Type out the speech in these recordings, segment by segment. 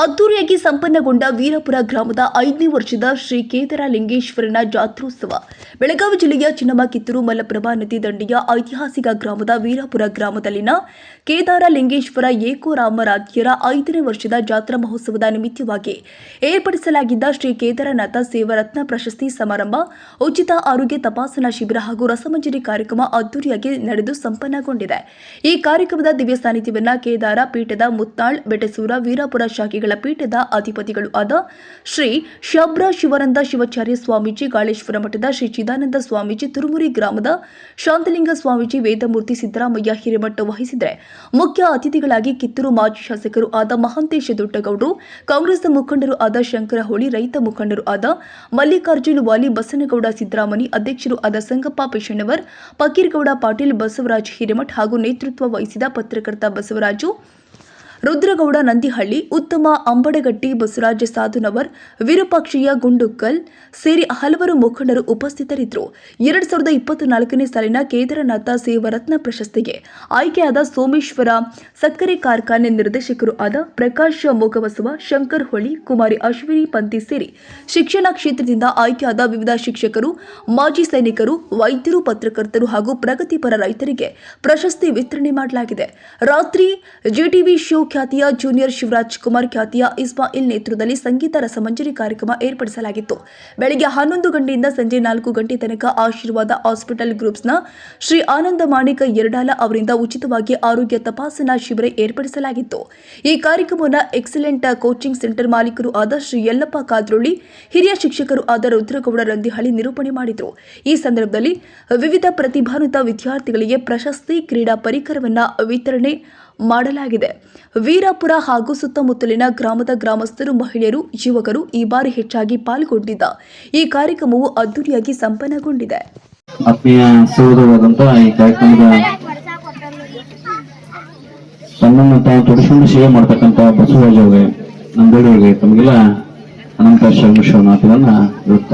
ಅದ್ದೂರಿಯಾಗಿ ಸಂಪನ್ನಗೊಂಡ ವೀರಪುರ ಗ್ರಾಮದ ಐದನೇ ವರ್ಷದ ಶ್ರೀ ಕೇದರ ಲಿಂಗೇಶ್ವರನ ಜಾತ್ರೋತ್ಸವ. ಬೆಳಗಾವಿ ಜಿಲ್ಲೆಯ ಚಿನ್ನಮ್ಮ, ಕಿತ್ತೂರು ಮಲಪ್ರಭಾ ನದಿ ದಂಡೆಯ ಐತಿಹಾಸಿಕ ಗ್ರಾಮದ ವೀರಪುರ ಗ್ರಾಮದಲ್ಲಿನ ಕೇದಾರ ಲಿಂಗೇಶ್ವರ ಏಕೋರಾಮರಾಧ್ಯರ ಐದನೇ ವರ್ಷದ ಜಾತ್ರಾ ಮಹೋತ್ಸವದ ನಿಮಿತ್ತವಾಗಿ ಏರ್ಪಡಿಸಲಾಗಿದ್ದ ಶ್ರೀ ಕೇದಾರನಾಥ ಸೇವರತ್ನ ಪ್ರಶಸ್ತಿ ಸಮಾರಂಭ, ಉಚಿತ ಆರೋಗ್ಯ ತಪಾಸಣಾ ಶಿಬಿರ ಹಾಗೂ ರಸಮಂಜರಿ ಕಾರ್ಯಕ್ರಮ ಅದ್ದೂರಿಯಾಗಿ ನಡೆದು ಸಂಪನ್ನಗೊಂಡಿದೆ. ಈ ಕಾರ್ಯಕ್ರಮದ ದಿವ್ಯ ಸಾನ್ನಿಧ್ಯವನ್ನು ಕೇದಾರ ಪೀಠದ ಮುತ್ತಾಳ್, ಬೆಟಸೂರ, ವೀರಪುರ ಶಾಖೆಗಳ ಪೀಠದ ಅಧಿಪತಿಗಳು ಆದ ಶ್ರೀ ಶಬ್ರ ಶಿವನಂದ ಶಿವಾಚಾರ್ಯ ಸ್ವಾಮೀಜಿ ಗಾಳೇಶ್ವರ ಮಠದ ಶ್ರೀ ಚಿದಾನಂದ ಸ್ವಾಮೀಜಿ, ತುರುಮುರಿ ಗ್ರಾಮದ ಶಾಂತಲಿಂಗ ಸ್ವಾಮೀಜಿ, ವೇದಮೂರ್ತಿ ಸಿದ್ದರಾಮಯ್ಯ ಹಿರೇಮಠ ವಹಿಸಿದರೆ. ಮುಖ್ಯ ಅತಿಥಿಗಳಾಗಿ ಕಿತ್ತೂರು ಮಾಜಿ ಶಾಸಕರು ಆದ ಮಹಾಂತೇಶ ದೊಡ್ಡಗೌಡರು ಕಾಂಗ್ರೆಸ್ ಮುಖಂಡರು ಆದ ಶಂಕರ ಹೊಳಿ ರೈತ ಮುಖಂಡರು ಆದ ಮಲ್ಲಿಕಾರ್ಜುನ್ ವಾಲಿ, ಬಸನಗೌಡ ಸಿದ್ದರಾಮನಿ ಅಧ್ಯಕ್ಷರು ಆದ ಸಂಗಪ್ಪ ಪೇಶಣ್ಣವರ್ ಪಕೀರ್ಗೌಡ ಪಾಟೀಲ್, ಬಸವರಾಜ್ ಹಿರೇಮಠ್ ಹಾಗೂ ನೇತೃತ್ವ ವಹಿಸಿದ ಪತ್ರಕರ್ತ ಬಸವರಾಜು ರುದ್ರಗೌಡ ನಂದಿಹಳ್ಳಿ, ಉತ್ತಮ ಅಂಬಡಗಟ್ಟಿ ಬಸವರಾಜ ಸಾಧುನವರ್, ವಿರೂಪಾಕ್ಷಯ್ಯ ಗುಂಡುಕಲ್ ಸೇರಿ ಹಲವರು ಮುಖಂಡರು ಉಪಸ್ಥಿತರಿದ್ದರು. ಎರಡ್ ಸಾವಿರದ ಇಪ್ಪತ್ನಾಲ್ಕನೇ ಸಾಲಿನ ಕೇದಾರನಾಥ ಸೇವರತ್ನ ಪ್ರಶಸ್ತಿಗೆ ಆಯ್ಕೆಯಾದ ಸೋಮೇಶ್ವರ ಸಕ್ಕರೆ ಕಾರ್ಖಾನೆ ನಿರ್ದೇಶಕರು ಆದ ಪ್ರಕಾಶ್ ಮೊಗಬಸವ ಶಂಕರ್ ಹೊಳಿ, ಕುಮಾರಿ ಅಶ್ವಿನಿ ಪಂತಿ ಸೇರಿ ಶಿಕ್ಷಣ ಕ್ಷೇತ್ರದಿಂದ ಆಯ್ಕೆಯಾದ ವಿವಿಧ ಶಿಕ್ಷಕರು, ಮಾಜಿ ಸೈನಿಕರು, ವೈದ್ಯರು, ಪತ್ರಕರ್ತರು ಹಾಗೂ ಪ್ರಗತಿಪರ ರೈತರಿಗೆ ಪ್ರಶಸ್ತಿ ವಿತರಣೆ ಮಾಡಲಾಗಿದೆ. ರಾತ್ರಿ ಜಿಟಿವಿ ಶೋ ಖ್ಯಾತಿಯ ಜೂನಿಯರ್ ಶಿವರಾಜ್ ಕುಮಾರ್ ಖ್ಯಾತಿಯ ಇಸ್ಮಾಯಿಲ್ ನೇತೃತ್ವದಲ್ಲಿ ಸಂಗೀತ ರಸಮಂಜರಿ ಕಾರ್ಯಕ್ರಮ ಏರ್ಪಡಿಸಲಾಗಿತ್ತು. ಬೆಳಗ್ಗೆ ಹನ್ನೊಂದು ಗಂಟೆಯಿಂದ ಸಂಜೆ ನಾಲ್ಕು ಗಂಟೆ ತನಕ ಆಶೀರ್ವಾದ ಹಾಸ್ಪಿಟಲ್ ಗ್ರೂಪ್ಸ್ನ ಶ್ರೀ ಆನಂದ ಮಾಣಿಕ ಎರಡಾಲ ಅವರಿಂದ ಉಚಿತವಾಗಿ ಆರೋಗ್ಯ ತಪಾಸಣಾ ಶಿಬಿರ ಏರ್ಪಡಿಸಲಾಗಿತ್ತು. ಈ ಕಾರ್ಯಕ್ರಮವನ್ನು ಎಕ್ಸಲೆಂಟ್ ಕೋಚಿಂಗ್ ಸೆಂಟರ್ ಮಾಲೀಕರು ಆದ ಶ್ರೀ ಯಲ್ಲಪ್ಪ ಕಾದ್ರೋಳಿ, ಹಿರಿಯ ಶಿಕ್ಷಕರು ಆದ ರುದ್ರಗೌಡ ರಂದಿಹಳ್ಳಿ ನಿರೂಪಣೆ ಮಾಡಿದರು. ಈ ಸಂದರ್ಭದಲ್ಲಿ ವಿವಿಧ ಪ್ರತಿಭಾನ್ವಿತ ವಿದ್ಯಾರ್ಥಿಗಳಿಗೆ ಪ್ರಶಸ್ತಿ, ಕ್ರೀಡಾ ಪರಿಕರವನ್ನ ವಿತರಣೆ ಮಾಡಲಾಗಿದೆ. ವೀರಾಪುರ ಹಾಗೂ ಸುತ್ತಮುತ್ತಲಿನ ಗ್ರಾಮದ ಗ್ರಾಮಸ್ಥರು ಮಹಿಳೆಯರು ಯುವಕರು ಈ ಬಾರಿ ಹೆಚ್ಚಾಗಿ ಪಾಲ್ಗೊಂಡಿದ್ದ ಈ ಕಾರ್ಯಕ್ರಮವು ಅದ್ದೂರಿಯಾಗಿ ಸಂಪನ್ನಗೊಂಡಿದೆ. ಆತ್ಮೀಯ ಸಹೋದರವಾದಂತ ಈ ಕಾರ್ಯಕ್ರಮದ ತನ್ನನ್ನು ತಾವು ತೊಡಗಿಸಿಕೊಂಡು ಸೇವೆ ಮಾಡ್ತಕ್ಕಂಥ ಬಸವರಾಜ್ ಅವರೇ ನಂದೇಳಿಯವರಿಗೆ ತಮಗೆಲ್ಲ ಅನಂತ ಶರಣ ಶಿವನಾಥರನ್ನ ಇರುತ್ತ.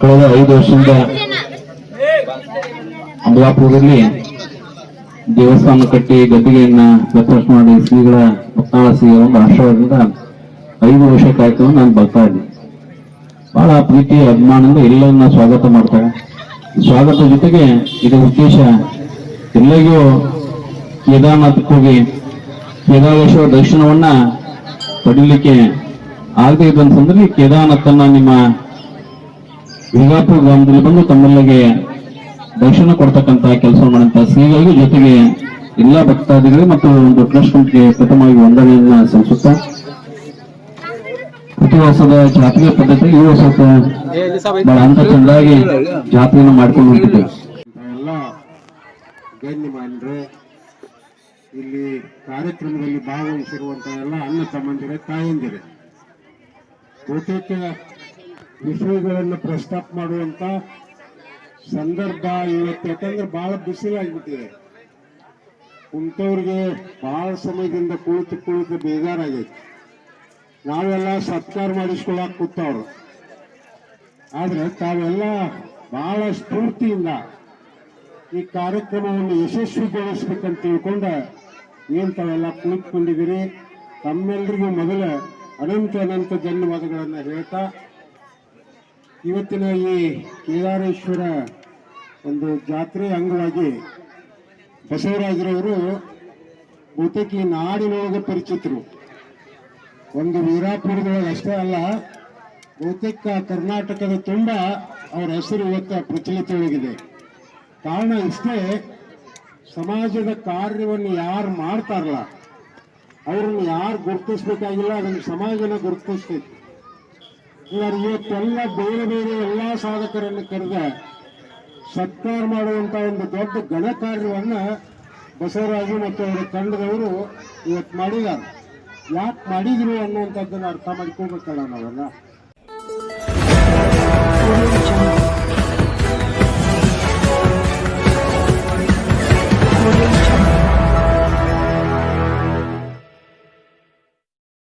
ಕಳೆದ ಐದು ವರ್ಷದಿಂದ ಅಮಲಾಪುರದಲ್ಲಿ ದೇವಸ್ಥಾನ ಕಟ್ಟಿ ಗದ್ದಿಗೆಯನ್ನ ವ್ಯತ್ಯಾಸ ಮಾಡಿ ಶ್ರೀಗಳ ಶ್ರೀ ಒಂದು ಆಶೀರ್ವಾದದಿಂದ ಐದು ವರ್ಷ ಕಾರ್ಯಕ್ರಮ ನಾನು ಬರ್ತಾ ಇದ್ದೀನಿ. ಬಹಳ ಪ್ರೀತಿ, ಅಭಿಮಾನದಿಂದ ಎಲ್ಲರನ್ನ ಸ್ವಾಗತ ಮಾಡ್ತಾರೆ ಸ್ವಾಗತ ಜೊತೆಗೆ ಇದರ ಉದ್ದೇಶ ಎಲ್ಲರಿಗೂ ಕೇದಾರನಾಥಕ್ಕೆ ಹೋಗಿ ಕೇದಾರೇಶ್ವರ ದರ್ಶನವನ್ನ ಪಡೀಲಿಕ್ಕೆ ಆಗದೆ ಇದ್ದಂತಂದ್ರೆ ಕೇದಾರನಾಥನ್ನ ನಿಮ್ಮ ವಿಜಾಪುರ ಗ್ರಾಮದಲ್ಲಿ ಬಂದು ತಮ್ಮೆಲ್ಲರಿಗೆ ದರ್ಶನ ಕೊಡ್ತಕ್ಕಂತ ಕೆಲಸ ಮಾಡಂತ ಶ್ರೀಗಳಿಗೂ ಜೊತೆಗೆ ಎಲ್ಲಾ ಭಕ್ತಾದಿಗಳು ಮತ್ತು ಒಂದು ಟ್ರಸ್ಟ್ ಗುಂಪಿಗೆ ಪ್ರಥಮವಾಗಿ ವಂದನೆಯನ್ನ ಸಲ್ಲಿಸುತ್ತಾ ಪ್ರತಿ ವರ್ಷದ ಜಾತ್ರೆ ಪದ್ಧತಿ ಈ ವರ್ಷ ಬಹಳ ಅಂತ ಚೆಂದಾಗಿ ಜಾತ್ರೆಯನ್ನು ಮಾಡ್ಕೊಂಡು ಹೊಂಟಿದ್ದೇವೆ ಇಲ್ಲಿ ಕಾರ್ಯಕ್ರಮದಲ್ಲಿ ಭಾಗವಹಿಸಿರುವಂತಹ ಎಲ್ಲ ಅಣ್ಣ ತಮ್ಮಂದಿರೇ, ತಾಯಂದಿರ, ಬಹುತೇಕ ವಿಷಯಗಳನ್ನು ಪ್ರಸ್ತಾಪ ಮಾಡುವಂತ ಸಂದರ್ಭ ಇವತ್ತು ಯಾಕಂದ್ರೆ ಬಹಳ ಬಿಸಿಲಾಗ್ಬಿಟ್ಟಿದೆ ಕುಂತವ್ರಿಗೆ ಬಹಳ ಸಮಯದಿಂದ ಕುಳಿತು ಕುಳಿತು ಬೇಜಾರಾಗೈತಿ. ನಾವೆಲ್ಲ ಸತ್ಕಾರ ಮಾಡಿಸ್ಕೊಳಕ್ ಕೂತವ್ರು. ಆದ್ರೆ ತಾವೆಲ್ಲ ಬಹಳ ಸ್ಫೂರ್ತಿಯಿಂದ ಈ ಕಾರ್ಯಕ್ರಮವನ್ನು ಯಶಸ್ವಿಗೊಳಿಸ್ಬೇಕಂತ ತಿಳ್ಕೊಂಡ ಏನ್ ತಾವೆಲ್ಲ ಕುಳಿತುಕೊಂಡಿದ್ದೀರಿ? ತಮ್ಮೆಲ್ಲರಿಗೂ ಮೊದಲ ಅನಂತ ಅನಂತ ಧನ್ಯವಾದಗಳನ್ನ ಹೇಳ್ತಾ ಇವತ್ತಿನ ಈ ಕೇದಾರೇಶ್ವರ ಒಂದು ಜಾತ್ರೆ ಅಂಗವಾಗಿ ಬಸವರಾಜರವರು ಬಹುತೇಕ ಈ ನಾಡಿನೊಳಗೆ ಪರಿಚಿತರು. ಒಂದು ವೀರಾಪುರದೊಳಗೆ ಅಷ್ಟೇ ಅಲ್ಲ ಬಹುತೇಕ ಕರ್ನಾಟಕದ ತುಂಬ ಅವರ ಹೆಸರು ಇವತ್ತು ಪ್ರಚಲಿತವಾಗಿದೆ. ಕಾರಣ ಇಷ್ಟೇ, ಸಮಾಜದ ಕಾರ್ಯವನ್ನು ಯಾರು ಮಾಡ್ತಾರಲ್ಲ, ಅವರನ್ನು ಯಾರು ಗುರುತಿಸ್ಬೇಕಾಗಿಲ್ಲ, ಅದನ್ನು ಸಮಾಜನ ಗುರುತಿಸ್ತೈತಿ ಇವರು ಇವತ್ತೆಲ್ಲ ಬೇರೆ ಬೇರೆ ಎಲ್ಲ ಸಾಧಕರನ್ನು ಕರೆದ ಸತ್ಕಾರ ಮಾಡುವಂತ ಒಂದು ದೊಡ್ಡ ಘನ ಕಾರ್ಯವನ್ನು ಬಸವರಾಜು ಮತ್ತು ಅವರ ತಂಡದವರು ಇವತ್ತು ಮಾಡಿದ್ದಾರೆ. ಯಾಕೆ ಮಾಡಿದ್ರು ಅನ್ನುವಂಥದ್ದನ್ನು ಅರ್ಥ ಮಾಡ್ಕೊಬೇಕಲ್ಲ ನಾವೆಲ್ಲ?